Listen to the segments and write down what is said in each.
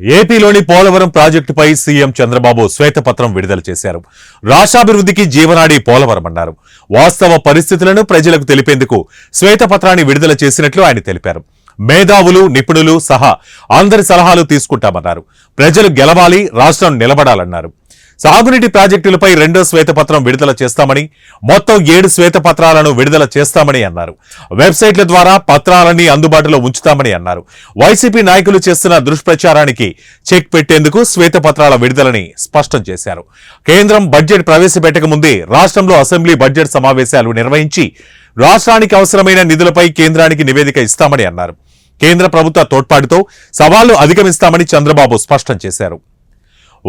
ఏపీలోని పోలవరం ప్రాజెక్టుపై సీఎం చంద్రబాబు శ్వేతపత్రం విడుదల చేశారు. రాష్ట్రాభివృద్ధికి జీవనాడి పోలవరం అన్నారు. వాస్తవ పరిస్థితులను ప్రజలకు తెలిపేందుకు శ్వేతపత్రాన్ని విడుదల చేసినట్లు ఆయన తెలిపారు. మేధావులు నిపుణులు సహా అందరి సలహాలు తీసుకుంటామన్నారు. ప్రజలు గెలవాలి రాష్ట్రం నిలబడాలన్నారు. సాగునీటి ప్రాజెక్టులపై రెండో శ్వేతపత్రం విడుదల చేస్తామని మొత్తం ఏడు శ్వేతపత్రాలను విడుదల చేస్తామని అన్నారు. వెబ్సైట్ల ద్వారా పత్రాలన్నీ అందుబాటులో ఉంచుతామని అన్నారు. వైసీపీ నాయకులు చేస్తున్న దుష్ప్రచారానికి చెక్ పెట్టేందుకు శ్వేతపత్రాల విడుదలని స్పష్టం చేశారు. కేంద్రం బడ్జెట్ ప్రవేశపెట్టక ముందే రాష్ట్రంలో అసెంబ్లీ బడ్జెట్ సమావేశాలు నిర్వహించి రాష్ట్రానికి అవసరమైన నిధులపై కేంద్రానికి నివేదిక ఇస్తామని అన్నారు. కేంద్ర ప్రభుత్వ తోడ్పాటుతో సవాళ్ళు అధిగమిస్తామని చంద్రబాబు స్పష్టం చేశారు.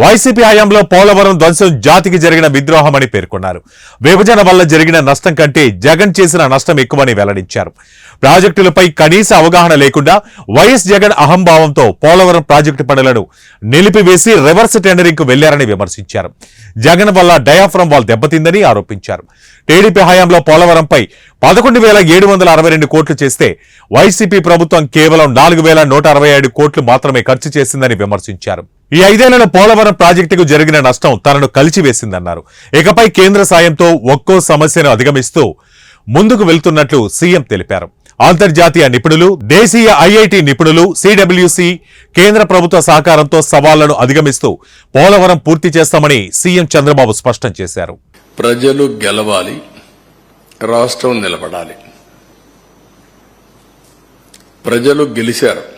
వైసీపీ హయాంలో పోలవరం ధ్వంసం జాతికి జరిగిన విద్రోహమని పేర్కొన్నారు. విభజన వల్ల జరిగిన నష్టం కంటే జగన్ చేసిన నష్టం ఎక్కువని వెల్లడించారు. ప్రాజెక్టులపై కనీస అవగాహన లేకుండా వైఎస్ జగన్ అహంభావంతో పోలవరం ప్రాజెక్టు పనులను నిలిపివేసి రివర్స్ టెండరింగ్కు వెళ్ళారని విమర్శించారు. జగన్ వల్ల డయాఫ్రమ్ వాల్ దెబ్బతిందని ఆరోపించారు. టీడీపీ హయాంలో పోలవరంపై పదకొండు వేల ఏడు వందల అరవై రెండు కోట్లు చేస్తే వైసీపీ ప్రభుత్వం కేవలం నాలుగు వేల నూట అరవై ఏడు కోట్లు మాత్రమే ఖర్చు చేసిందని విమర్శించారు. ఈ ఐదేళ్ళలో పోలవరం ప్రాజెక్టుకు జరిగిన నష్టం తనను కలిచివేసిందన్నారు. ఇకపై కేంద్ర సాయంతో ఒక్కో సమస్యను అధిగమిస్తూ ముందుకు వెళ్తున్నట్లు సీఎం తెలిపారు. అంతర్జాతీయ నిపుణులు దేశీయ ఐఐటి నిపుణులు సిడబ్ల్యూసి కేంద్ర ప్రభుత్వ సహకారంతో సవాళ్ళను అధిగమిస్తూ పోలవరం పూర్తి చేస్తామని సీఎం చంద్రబాబు స్పష్టం చేశారు. ప్రజలు గెలవాలి రాష్ట్రం నిలబడాలి. ప్రజలు గెలిచారు.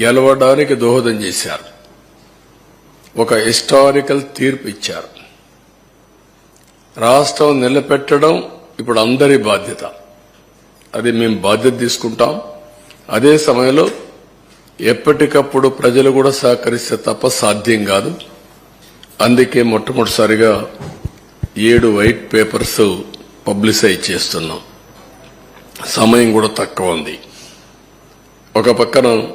గెలవడానికి దోహదం చేశారు. ఒక హిస్టారికల్ తీర్పు ఇచ్చారు. రాష్ట్రం నిలబెట్టడం ఇప్పుడు అందరి బాధ్యత. అది మేము బాధ్యత తీసుకుంటాం. అదే సమయంలో ఎప్పటికప్పుడు ప్రజలు కూడా సహకరిస్తే తప్ప సాధ్యం కాదు. అందుకే మొట్టమొదటిసారిగా ఏడు వైట్ పేపర్స్ పబ్లిసైజ్ చేస్తున్నాం. సమయం కూడా తక్కువ ఉంది. ఒక పక్కన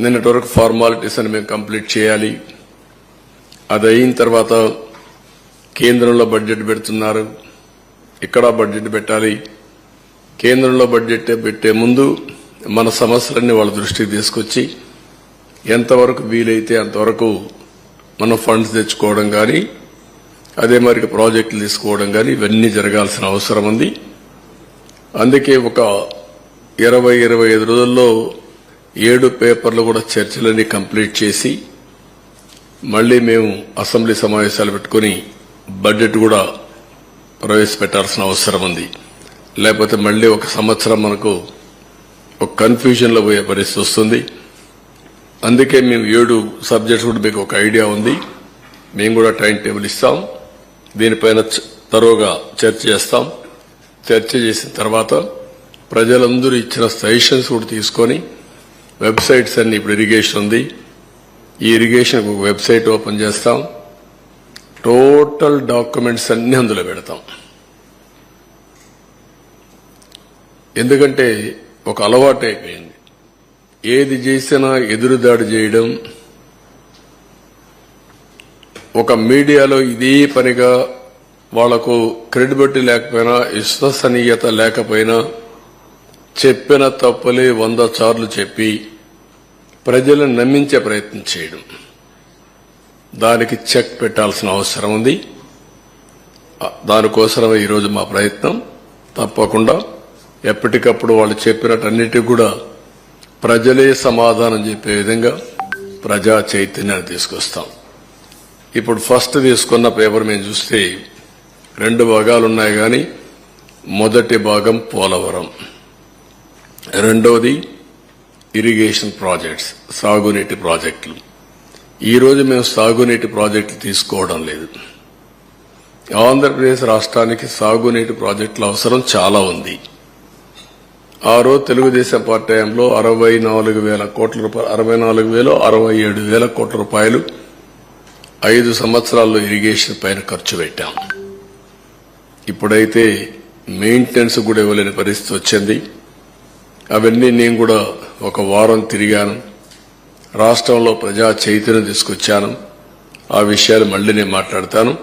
నిన్నటి వరకు ఫార్మాలిటీస్ అని మేము కంప్లీట్ చేయాలి. అది అయిన తర్వాత కేంద్రంలో బడ్జెట్ పెడుతున్నారు. ఇక్కడ బడ్జెట్ పెట్టాలి. కేంద్రంలో బడ్జెట్ పెట్టే ముందు మన సమస్యలన్నీ వాళ్ళ దృష్టికి తీసుకొచ్చి ఎంతవరకు వీలైతే అంతవరకు మనం ఫండ్స్ తెచ్చుకోవడం కానీ అదే మరి ప్రాజెక్టులు తీసుకోవడం కానీ ఇవన్నీ జరగాల్సిన అవసరం ఉంది. అందుకే ఒక ఇరవై ఇరవై ఐదు రోజుల్లో ఏడు పేపర్లు కూడా చర్చలన్నీ కంప్లీట్ చేసి మళ్ళీ మేము అసెంబ్లీ సమావేశాలు పెట్టుకుని బడ్జెట్ కూడా ప్రవేశపెట్టాల్సిన అవసరం ఉంది. లేకపోతే మళ్ళీ ఒక సంవత్సరం మనకు ఒక కన్ఫ్యూజన్లో పోయే పరిస్థితి వస్తుంది. అందుకే మేము ఏడు సబ్జెక్ట్స్ కూడా మీకు ఒక ఐడియా ఉంది. మేము కూడా టైం టేబుల్ ఇస్తాం. దీనిపైన తరువుగా చర్చ చేస్తాం. చర్చ చేసిన తర్వాత ప్రజలందరూ ఇచ్చిన సజెషన్స్ కూడా తీసుకొని వెబ్సైట్స్ అన్ని ఇప్పుడు ఇరిగేషన్ ఉంది. ఈ ఇరిగేషన్ ఒక వెబ్సైట్ ఓపెన్ చేస్తాం. టోటల్ డాక్యుమెంట్స్ అన్ని అందులో పెడతాం. ఎందుకంటే ఒక అలవాటు అయిపోయింది. ఏది చేసినా ఎదురుదాడి చేయడం ఒక మీడియాలో ఇదే పనిగా వాళ్ళకు క్రెడిబిలిటీ లేకపోయినా విశ్వసనీయత లేకపోయినా చెప్పిన తప్పులే వంద సార్లు చెప్పి ప్రజలను నమ్మించే ప్రయత్నం చేయడం. దానికి చెక్ పెట్టాల్సిన అవసరం ఉంది. దానికోసమే ఈరోజు మా ప్రయత్నం. తప్పకుండా ఎప్పటికప్పుడు వాళ్ళు చెప్పినట్టన్నిటికి కూడా ప్రజలే సమాధానం చెప్పే విధంగా ప్రజా చైతన్యాన్ని తీసుకొస్తాం. ఇప్పుడు ఫస్ట్ తీసుకున్న పేపర్ మేము చూస్తే రెండు భాగాలు ఉన్నాయి కానీ మొదటి భాగం పోలవరం. రెండవది ఇరిగేషన్ ప్రాజెక్ట్స్ సాగునీటి ప్రాజెక్టులు. ఈరోజు మేము సాగునీటి ప్రాజెక్టులు తీసుకోవడం లేదు. ఆంధ్రప్రదేశ్ రాష్ట్రానికి సాగునీటి ప్రాజెక్టుల అవసరం చాలా ఉంది. ఆ రోజు తెలుగుదేశం పార్టీ టైంలో అరవై నాలుగు వేల కోట్ల రూపాయలు అరవై నాలుగు వేలు అరవై ఏడు వేల కోట్ల రూపాయలు ఐదు సంవత్సరాల్లో ఇరిగేషన్ పైన ఖర్చు పెట్టాం. ఇప్పుడైతే మెయింటెనెన్స్ కూడా ఇవ్వలేని పరిస్థితి వచ్చింది. అవన్నీ నేను కూడా ఒక వారం తిరిగాను. రాష్ట్రంలో ప్రజా చైతన్యం తీసుకొచ్చాను. ఆ విషయాలు మళ్ళీ నేను మాట్లాడతాను.